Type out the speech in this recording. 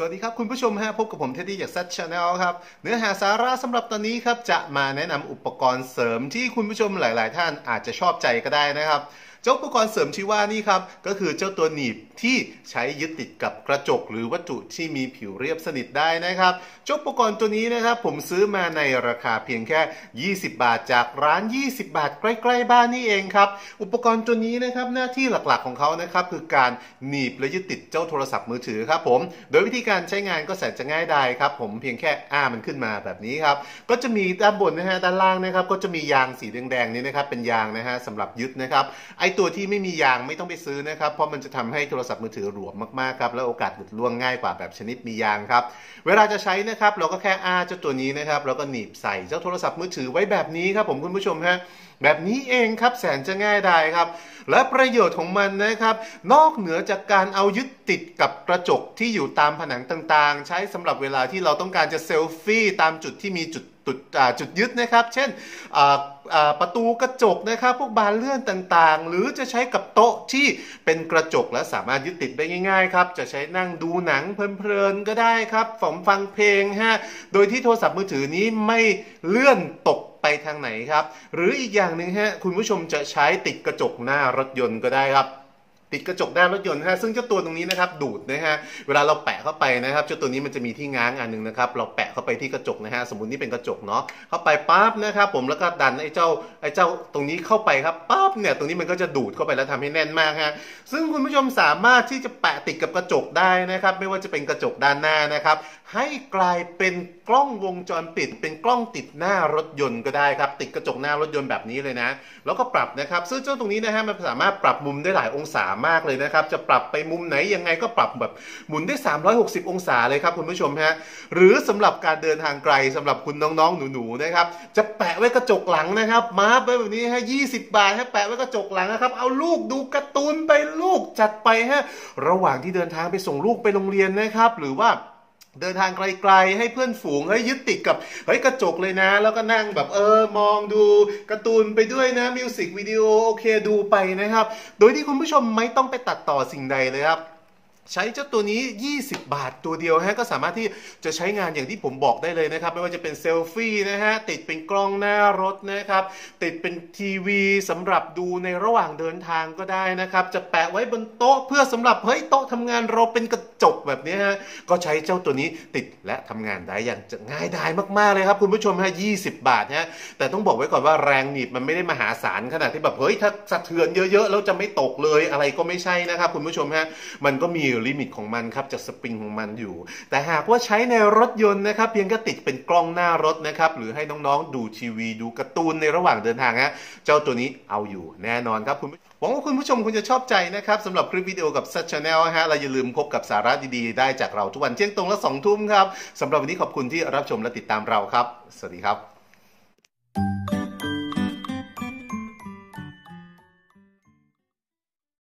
สวัสดีครับ คุณผู้ชมฮะพบกับผมเท็ดดี้จากซั c ชแนลครับ เนื้อหาสาระสำหรับตอนนี้ครับ จะมาแนะนำอุปกรณ์เสริมที่คุณผู้ชมหลาย ๆ ท่านอาจจะชอบใจก็ได้นะครับเจ้าอุปกรณ์เสริมที่ว่านี่ครับ ก็คือเจ้าตัวหนีบที่ใช้ยึดติดกับกระจก หรือวัตถุที่มีผิวเรียบสนิทได้นะครับ เจ้าอุปกรณ์ตัวนี้นะครับ ผมซื้อมาในราคาเพียงแค่ 20 บาทจากร้าน 20 บาท ใกล้ ๆ บ้านนี่เองครับ อุปกรณ์ตัวนี้นะครับหน้าที่หลักๆของเขานะครับคือการหนีบและยึดติดเจ้าโทรศัพท์มือถือครับผม โดยวิธีการใช้งานก็แสนจะง่ายดายครับ ผมเพียงแค่อ้ามันขึ้นมาแบบนี้ครับ ก็จะมีด้านบนนะฮะด้านล่างนะครับ ก็จะมียางสีแดงๆนี้นะครับเป็นยางนะฮะสำหรับยึดนะครับไอตัวที่ไม่มียางไม่ต้องไปซื้อนะครับ เพราะมันจะทำให้โทรศัพท์มือถือหลวมมากๆครับ แล้วโอกาสหลุดร่วงง่ายกว่าแบบชนิดมียางครับ เวลาจะใช้นะครับ เราก็แค่อ้าเจ้าตัวนี้นะครับ แล้วก็หนีบใส่เจ้าโทรศัพท์มือถือไว้แบบนี้ครับผมคุณผู้ชมฮะ แบบนี้เองครับแสนจะง่ายได้ครับ และประโยชน์ของมันนะครับ นอกเหนือจากการเอายึดติดกับกระจกที่อยู่ตามผนังต่างๆ ใช้สำหรับเวลาที่เราต้องการจะเซลฟี่ตามจุดที่มีจุดจุดจุดยึดนะครับ เช่นประตูกระจกนะครับ พวกบานเลื่อนต่างๆ หรือจะใช้กับโต๊ะที่เป็นกระจกและสามารถยึดติดได้ง่ายๆครับ จะใช้นั่งดูหนังเพลินๆก็ได้ครับฝังฟังเพลงฮะ โดยที่โทรศัพท์มือถือนี้ไม่เลื่อนตก ไปทางไหนครับ หรืออีกอย่างหนึ่งฮะคุณผู้ชมจะใช้ติดกระจกหน้ารถยนต์ก็ได้ครับ ติดกระจกด้านรถยนต์นะฮะซึ่งเจ้าตัวตรงนี้นะครับดูดนะฮะเวลาเราแปะเข้าไปนะครับเจ้าตัวนี้มันจะมีที่ง้างอันหนึ่งนะครับเราแปะเข้าไปที่กระจกนะฮะสมมตินี่เป็นกระจกเนาะเข้าไปปั๊บนะครับผมแล้วก็ดันไอ้เจ้าไอ้เจ้าตรงนี้เข้าไปครับปั๊บเนี่ยตรงนี้มันก็จะดูดเข้าไปแล้วทำให้แน่นมากฮะซึ่งคุณผู้ชมสามารถที่จะแปะติดกับกระจกได้นะครับไม่ว่าจะเป็นกระจกด้านหน้านะครับให้กลายเป็นกล้องวงจรปิด เป็นกล้องติดหน้ารถยนต์ก็ได้ครับติดกระจกหน้ารถยนต์แบบนี้เลยนะ แล้วก็ปรับนะครับซึ่งเจ้าตรงนี้นะฮะมันสามารถปรับมุมได้หลายองศามากเลยนะครับ จะปรับไปมุมไหนยังไงก็ปรับแบบหมุนได้ 360 องศาเลยครับคุณผู้ชมฮะหรือสำหรับการเดินทางไกลสำหรับคุณน้องๆ หนูๆนะครับจะแปะไว้กระจกหลังนะครับมาร์ไว้แบบนี้ฮะ20 บาทให้แปะไว้กระจกหลังนะครับ เอาลูกดูการ์ตูนไปลูกจัดไปฮะระหว่างที่เดินทางไปส่งลูกไปโรงเรียนนะครับ หรือว่า เดินทางไกลๆ ให้เพื่อนฝูงให้ยึดติดกับเฮ้ยกระจกเลยนะ แล้วก็นั่งแบบเออมองดูการ์ตูนไปด้วยนะมิวสิกวิดีโอโอเคดูไปนะครับ โดยที่คุณผู้ชมไม่ต้องไปตัดต่อสิ่งใดเลยครับใช้เจ้าตัวนี้ 20 บาทตัวเดียวฮะก็สามารถที่จะใช้งานอย่างที่ผมบอกได้เลยนะครับ ไม่ว่าจะเป็นเซลฟี่นะฮะติดเป็นกล้องหน้ารถนะครับ ติดเป็นทีวีสำหรับดูในระหว่างเดินทางก็ได้นะครับ จะแปะไว้บนโต๊ะเพื่อสำหรับเฮ้ยโต๊ะทำงานเราเป็นกระ จกแบบนี้ฮะก็ใช้เจ้าตัวนี้ติดและทำงานได้อย่างง่ายดายมากๆเลยครับคุณผู้ชมฮะ20 บาทฮะแต่ต้องบอกไว้ก่อนว่าแรงหนีบมันไม่ได้มหาศาลขนาดที่แบบเฮ้ยถ้าสะเทือนเยอะๆแล้วจะไม่ตกเลยอะไรก็ไม่ใช่นะครับคุณผู้ชมฮะมันก็มีลิมิตของมันครับจากสปริงของมันอยู่ แต่หากว่าใช้ในรถยนต์นะครับเพียงก็ติดเป็นกล้องหน้ารถนะครับหรือให้น้องๆดูทีวีดูการ์ตูนในระหว่างเดินทางฮะเจ้าตัวนี้เอาอยู่แน่นอนครับคุณผู้ หวังว่าคุณผู้ชมคงจะชอบใจนะครับสำหรับคลิปวิดีโอกับซัชชาแนลฮะเราอย่าลืมพบกับสาระดีๆ ได้จากเราทุกวันเที่ยงตรงและสองทุ่มครับสำหรับวันนี้ขอบคุณที่รับชมและติดตามเราครับ สวัสดีครับ